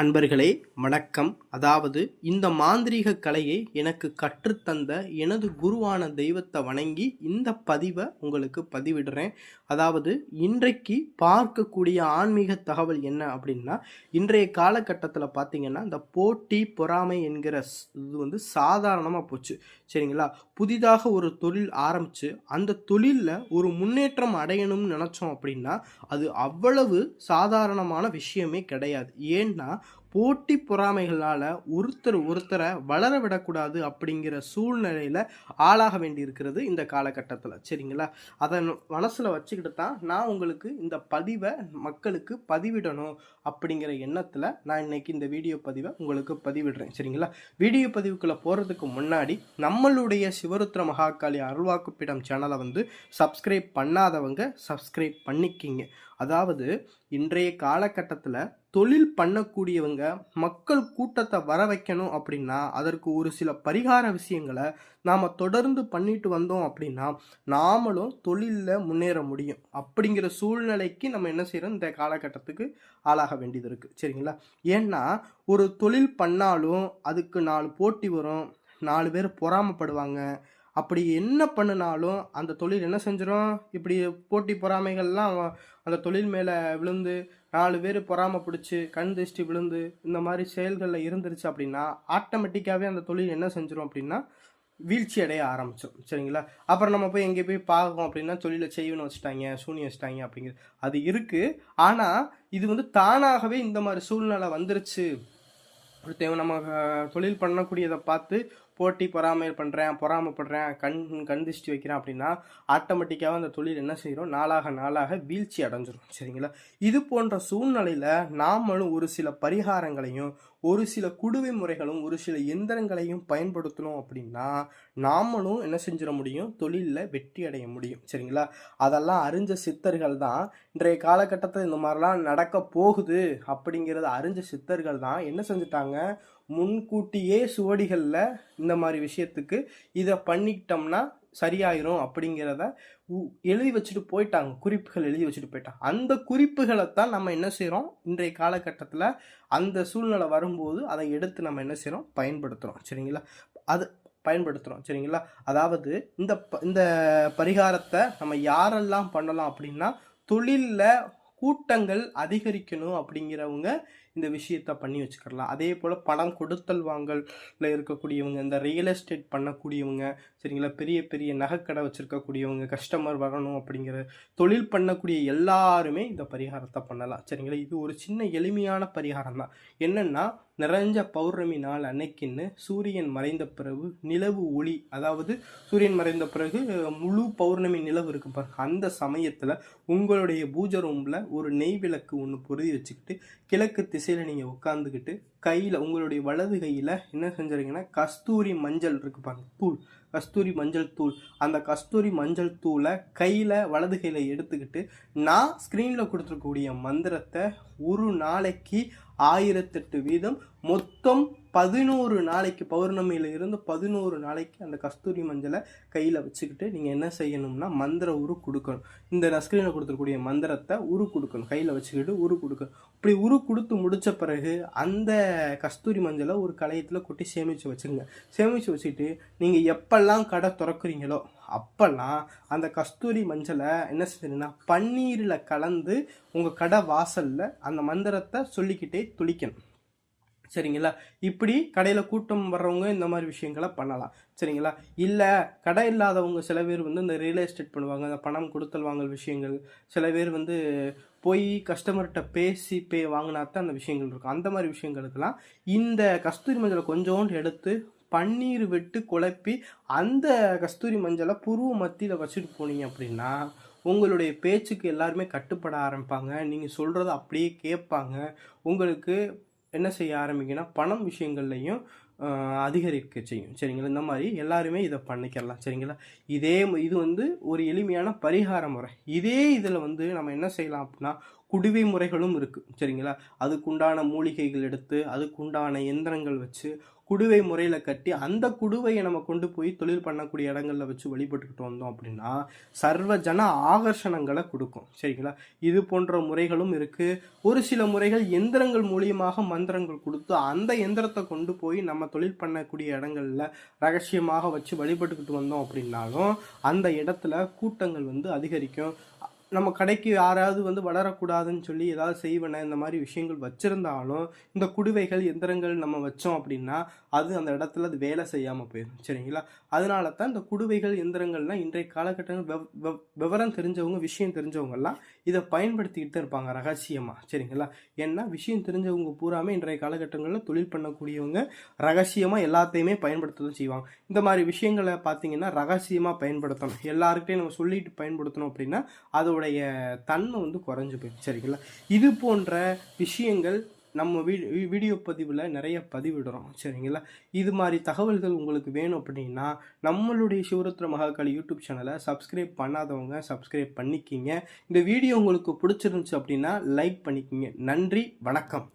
அன்பர்களே வணக்கம். அதாவது இந்த மாந்திரீக கலையை எனக்கு கற்றுத்தந்த எனது குருவான தெய்வத்தை வணங்கி இந்த பதிவை உங்களுக்கு பதிவிடுறேன். அதாவது இன்றைக்கு பார்க்கக்கூடிய ஆன்மீக தகவல் என்ன அப்படின்னா இன்றைய காலகட்டத்தில் பார்த்தீங்கன்னா இந்த போட்டி பொறாமை என்கிற ஸ்- இது வந்து சாதாரணமாக போச்சு. சரிங்களா? புதிதாக ஒரு தொழில் ஆரம்பித்து அந்த தொழிலில் ஒரு முன்னேற்றம் அடையணும்னு நினச்சோம் அப்படின்னா அது அவ்வளவு சாதாரணமான விஷயமே கிடையாது. ஏன்னா போட்டி பொறாமைகளால் ஒருத்தர் ஒருத்தரை வளர விடக்கூடாது அப்படிங்கிற சூழ்நிலையில் ஆளாக வேண்டியிருக்கிறது இந்த காலகட்டத்தில். சரிங்களா? அதை மனசில் வச்சுக்கிட்டு தான் நான் உங்களுக்கு இந்த பதிவை மக்களுக்கு பதிவிடணும் அப்படிங்கிற எண்ணத்தில் நான் இன்னைக்கு இந்த வீடியோ பதிவை உங்களுக்கு பதிவிடுறேன். சரிங்களா? வீடியோ பதிவுக்குள்ளே போகிறதுக்கு முன்னாடி நம்மளுடைய சிவருத்ர மகாகாளி அருள்வாக்குப்பிடம் சேனலை வந்து சப்ஸ்கிரைப் பண்ணாதவங்க சப்ஸ்கிரைப் பண்ணிக்கிங்க. அதாவது இன்றைய காலகட்டத்தில் தொழில் பண்ணக்கூடியவங்க மக்கள் கூட்டத்தை வர வைக்கணும் அப்படின்னா அதற்கு ஒரு சில பரிகார விஷயங்களை நாம் தொடர்ந்து பண்ணிட்டு வந்தோம் அப்படின்னா நாமளும் தொழிலில் முன்னேற முடியும். அப்படிங்கிற சூழ்நிலைக்கு நம்ம என்ன செய்கிறோம் இந்த காலகட்டத்துக்கு ஆளாக வேண்டியது இருக்குது சரிங்களா? ஏன்னா ஒரு தொழில் பண்ணாலும் அதுக்கு நாலு போட்டி வரும். நாலு பேர் பொறாமைப்படுவாங்க. அப்படி என்ன பண்ணினாலும் அந்த தொழில் என்ன செஞ்சிடும் இப்படி போட்டி பொறாமைகள்லாம் அந்த தொழில் மேலே விழுந்து நாலு பேர் பொறாமை பிடிச்சி கண் திருஷ்டி விழுந்து இந்த மாதிரி செயல்களில் இருந்துருச்சு அப்படின்னா ஆட்டோமேட்டிக்காகவே அந்த தொழில் என்ன செஞ்சிடும் அப்படின்னா வீழ்ச்சி அடைய ஆரம்பிச்சிடும் சரிங்களா? அப்புறம் நம்ம போய் எங்கே போய் பார்க்கோம் அப்படின்னா தொழிலை செய்வனு வச்சுட்டாங்க சூனி வச்சுட்டாங்க அப்படிங்கிறது அது இருக்குது ஆனால் இது வந்து தானாகவே இந்த மாதிரி சூழ்நிலை வந்துருச்சு. ஒருத்தன் நம்ம தொழில் பண்ணக்கூடியதை பார்த்து போட்டி பொறாமை பண்ணுறேன் பொறாமப்படுறேன் கண் கண் திருஷ்டி வைக்கிறேன் அப்படின்னா ஆட்டோமேட்டிக்காக அந்த தொழில் என்ன செய்கிறோம் நாளாக நாளாக வீழ்ச்சி அடைஞ்சிரும். சரிங்களா? இது போன்ற சூழ்நிலையில் நாமளும் ஒரு சில பரிகாரங்களையும் ஒரு சில குடுவை முறைகளும் ஒரு சில எந்திரங்களையும் பயன்படுத்தணும் அப்படின்னா நாமளும் என்ன செஞ்சிட முடியும்? தொழிலில் வெற்றி அடைய முடியும். சரிங்களா? அதெல்லாம் அறிஞ்ச சித்தர்கள் தான் இன்றைய காலகட்டத்தில் இந்த மாதிரிலாம் நடக்க போகுது அப்படிங்கிறத அறிஞ்ச சித்தர்கள் தான் என்ன செஞ்சுட்டாங்க? முன்கூட்டியே சுவடிகளில் இந்த மாதிரி விஷயத்துக்கு இதை பண்ணிக்கிட்டோம்னா சரியாயிரும் அப்படிங்கிறத உ- எழுதி வச்சுட்டு போயிட்டாங்க. குறிப்புகள் எழுதி வச்சுட்டு போயிட்டாங்க. அந்த குறிப்புகளை தான் நம்ம என்ன செய்கிறோம் இன்றைய காலகட்டத்தில் அந்த சூழ்நிலை வரும்போது அதை எடுத்து நம்ம என்ன செய்கிறோம் பயன்படுத்துகிறோம் சரிங்களா? அது பயன்படுத்துகிறோம் சரிங்களா? அதாவது இந்த ப- இந்த பரிகாரத்தை நம்ம யாரெல்லாம் பண்ணலாம் அப்படின்னா தொழிலில் கூட்டங்கள் அதிகரிக்கணும் அப்படிங்கிறவங்க இந்த விஷயத்த பண்ணி வச்சுக்கலாம் அதே போல் பணம் கொடுத்தல் வாங்கலில் இருக்கக்கூடியவங்க இந்த ரியல் எஸ்டேட் பண்ணக்கூடியவங்க சரிங்களா? பெரிய பெரிய நகைக்கடை வச்சுருக்கக்கூடியவங்க கஸ்டமர் வரணும் அப்படிங்கிற தொழில் பண்ணக்கூடிய எல்லாருமே இந்த பரிகாரத்தை பண்ணலாம் சரிங்களா? இது ஒரு சின்ன எளிமையான பரிகாரம் தான் என்னென்னா நிறைஞ்ச பௌர்ணமி நாள் அன்னைக்குன்னு சூரியன் மறைந்த பிறகு நிலவு ஒளி அதாவது சூரியன் மறைந்த பிறகு முழு பௌர்ணமி நிலவு இருக்கு பாருங்க. அந்த சமயத்தில் உங்களுடைய பூஜை ரூமில் ஒரு நெய் விளக்கு ஒன்று பொருதி வச்சுக்கிட்டு கிழக்கு திசையில் நீங்கள் உட்காந்துக்கிட்டு கையில் உங்களுடைய வலது கையில் என்ன செஞ்சுறீங்கன்னா கஸ்தூரி மஞ்சள் இருக்கு பாருங்க தூள். கஸ்தூரி மஞ்சள் தூள். அந்த கஸ்தூரி மஞ்சள் தூளை கையில் வலது கையில் எடுத்துக்கிட்டு நான் ஸ்க்ரீனில் கொடுத்துருக்கக்கூடிய மந்திரத்தை ஒரு நாளைக்கு ஆயிரத்தெட்டு வீதம் மொத்தம் பதினோரு நாளைக்கு பௌர்ணமியில இருந்து பதினோரு நாளைக்கு அந்த கஸ்தூரி மஞ்சளை கையில் வச்சுக்கிட்டு நீங்கள் என்ன செய்யணும்னா மந்திர உரு கொடுக்கணும். இந்த நான் ஸ்க்ரீனில் கொடுத்துருக்கூடிய மந்திரத்தை உரு கொடுக்கணும். கையில் வச்சுக்கிட்டு உரு கொடுக்கணும். இப்படி உரு கொடுத்து முடித்த பிறகு அந்த கஸ்தூரி மஞ்சளை ஒரு களையத்தில் கொட்டி சேமித்து வச்சுருங்க. சேமித்து வச்சுட்டு நீங்கள் எப்போ எப்பெல்லாம் கடை திறக்கிறீங்களோ அப்பெல்லாம் அந்த கஸ்தூரி மஞ்சளை என்ன செய்யணும்னா பன்னீரில் கலந்து உங்கள் கடை வாசலில் அந்த மந்திரத்தை சொல்லிக்கிட்டே துளிக்கணும். சரிங்களா? இப்படி கடையில் கூட்டம் வர்றவங்க இந்த மாதிரி விஷயங்களை பண்ணலாம். சரிங்களா? இல்லை கடை இல்லாதவங்க சில பேர் வந்து இந்த ரியல் எஸ்டேட் பண்ணுவாங்க அந்த பணம் கொடுத்தல் வாங்கல் விஷயங்கள். சில பேர் வந்து போய் கஸ்டமர்கிட்ட பேசி பே வாங்கினா தான் அந்த விஷயங்கள் இருக்கும். அந்த மாதிரி விஷயங்களுக்கெல்லாம் இந்த கஸ்தூரி மஞ்சளை கொஞ்சோண்டு எடுத்து பன்னீர் விட்டு குழப்பி அந்த கஸ்தூரி மஞ்சளை புருவ மத்தியில் வச்சுட்டு போனீங்க அப்படின்னா உங்களுடைய பேச்சுக்கு எல்லாருமே கட்டுப்பட ஆரம்பிப்பாங்க. நீங்கள் சொல்கிறத அப்படியே கேட்பாங்க. உங்களுக்கு என்ன செய்ய ஆரம்பிக்குன்னா பணம் விஷயங்கள்லையும் அதிகரிக்க செய்யும். சரிங்களா? இந்த மாதிரி எல்லாருமே இதை பண்ணிக்கலாம். சரிங்களா? இதே இது வந்து ஒரு எளிமையான பரிகார முறை. இதே இதில் வந்து நம்ம என்ன செய்யலாம் அப்படின்னா குடிவை முறைகளும் இருக்குது சரிங்களா? அதுக்குண்டான மூலிகைகள் எடுத்து அதுக்குண்டான எந்திரங்கள் வச்சு குடுவை முறையில் கட்டி அந்த குடுவையை நம்ம கொண்டு போய் தொழில் பண்ணக்கூடிய இடங்களில் வச்சு வழிபட்டுக்கிட்டு வந்தோம் அப்படின்னா சர்வ ஜன ஆகர்ஷணங்களை கொடுக்கும். சரிங்களா? இது போன்ற முறைகளும் இருக்குது ஒரு சில முறைகள் எந்திரங்கள் மூலியமாக மந்திரங்கள் கொடுத்து அந்த எந்திரத்தை கொண்டு போய் நம்ம தொழில் பண்ணக்கூடிய இடங்களில் ரகசியமாக வச்சு வழிபட்டுக்கிட்டு வந்தோம் அப்படின்னாலும் அந்த இடத்துல கூட்டங்கள் வந்து அதிகரிக்கும். நம்ம கடைக்கு யாராவது வந்து வளரக்கூடாதுன்னு சொல்லி ஏதாவது செய்வன இந்த மாதிரி விஷயங்கள் வச்சுருந்தாலும் இந்த குடுவைகள் எந்திரங்கள் நம்ம வச்சோம் அப்படின்னா அது அந்த இடத்துல அது வேலை செய்யாமல் போயிடும் சரிங்களா? அதனால தான் இந்த குடுவைகள் எந்திரங்கள்லாம் இன்றைய காலகட்டங்கள் வெவ் வெவ் விவரம் தெரிஞ்சவங்க விஷயம் தெரிஞ்சவங்கெல்லாம் இதை பயன்படுத்திக்கிட்டு தான் இருப்பாங்க ரகசியமாக சரிங்களா? ஏன்னா விஷயம் தெரிஞ்சவங்க பூராமே இன்றைய காலகட்டங்களில் தொழில் பண்ணக்கூடியவங்க ரகசியமாக எல்லாத்தையுமே பயன்படுத்ததும் செய்வாங்க. இந்த மாதிரி விஷயங்களை பார்த்தீங்கன்னா ரகசியமாக பயன்படுத்தணும். எல்லாருக்கிட்டையும் நம்ம சொல்லிட்டு பயன்படுத்தணும் அப்படின்னா அதோடைய தன்மை வந்து குறைஞ்சு போயிடும். சரிங்களா? இது போன்ற விஷயங்கள் நம்ம வீ வீடியோ பதிவில் நிறைய பதிவிடுறோம். சரிங்களா? இது மாதிரி தகவல்கள் உங்களுக்கு வேணும் அப்படின்னா நம்மளுடைய சிவருத்ர மகாகாளி யூடியூப் சேனலை சப்ஸ்கிரைப் பண்ணாதவங்க சப்ஸ்கிரைப் பண்ணிக்கிங்க. இந்த வீடியோ உங்களுக்கு பிடிச்சிருந்துச்சு அப்படின்னா லைக் பண்ணிக்கிங்க. நன்றி வணக்கம்.